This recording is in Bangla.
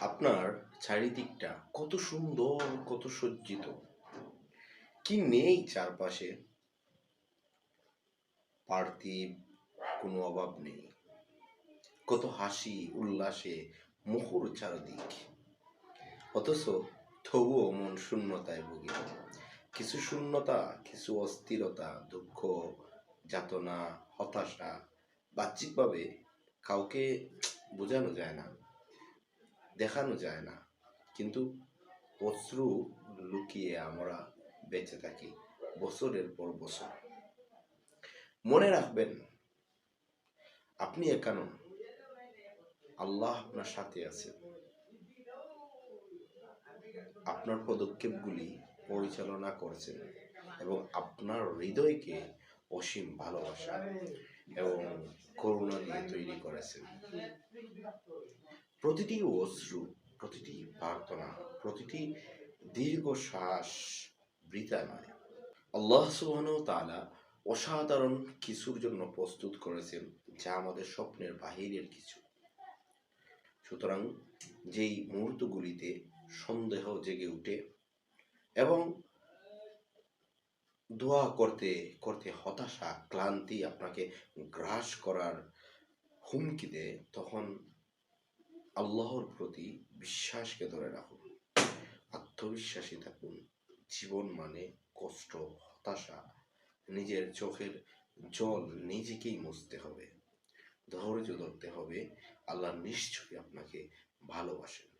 আপনার চারিদিকটা কত সুন্দর, কত সজ্জিত। কি নেই চারপাশে? পার্থিব, কোনো অভাব নেই। কত হাসি, উল্লাসে মুখর চারদিক। অথচ তবুও মন শূন্যতায় ভুগে। কিছু শূন্যতা, কিছু অস্থিরতা, দুঃখ, যাতনা, হতাশা বাহ্যিকভাবে কাউকে বোঝানো যায় না। দেখানো যায় না। কিন্তু অশ্রু লুকিয়ে আমরা বেঁচে থাকি বছরের পর বছর। মনে রাখবেন, আপনি একান আল্লাহ আপনার সাথে আছেন। আপনার পদক্ষেপগুলি পরিচালনা করছেন এবং আপনার হৃদয়কে অসীম ভালোবাসা এবং করুণা দিয়ে তৈরি করেছেন। প্রতিটি অশ্রু, প্রতিটি প্রার্থনা, প্রতিটি দীর্ঘশ্বাস বৃথা নয়। আল্লাহ সুবহানাহু ওয়া তাআলা অসাধারণ কিছুর জন্য প্রস্তুত করেছেন, যা আমাদের স্বপ্নের বাহিরের কিছু। সুতরাং যেই মুহূর্তগুলিতে সন্দেহ জেগে উঠে এবং দোয়া করতে করতে হতাশা, ক্লান্তি আপনাকে গ্রাস করার হুমকি দেয়, তখন আল্লাহর প্রতি বিশ্বাসকে ধরে রাখুন আত্মবিশ্বাসী থাকুন। জীবন মানে কষ্ট, হতাশা। নিজের চোখের জল নিজেকেই মুছতে হবে। ধৈর্য ধরতে হবে। আল্লাহ নিশ্চয়ই আপনাকে ভালোবাসেন।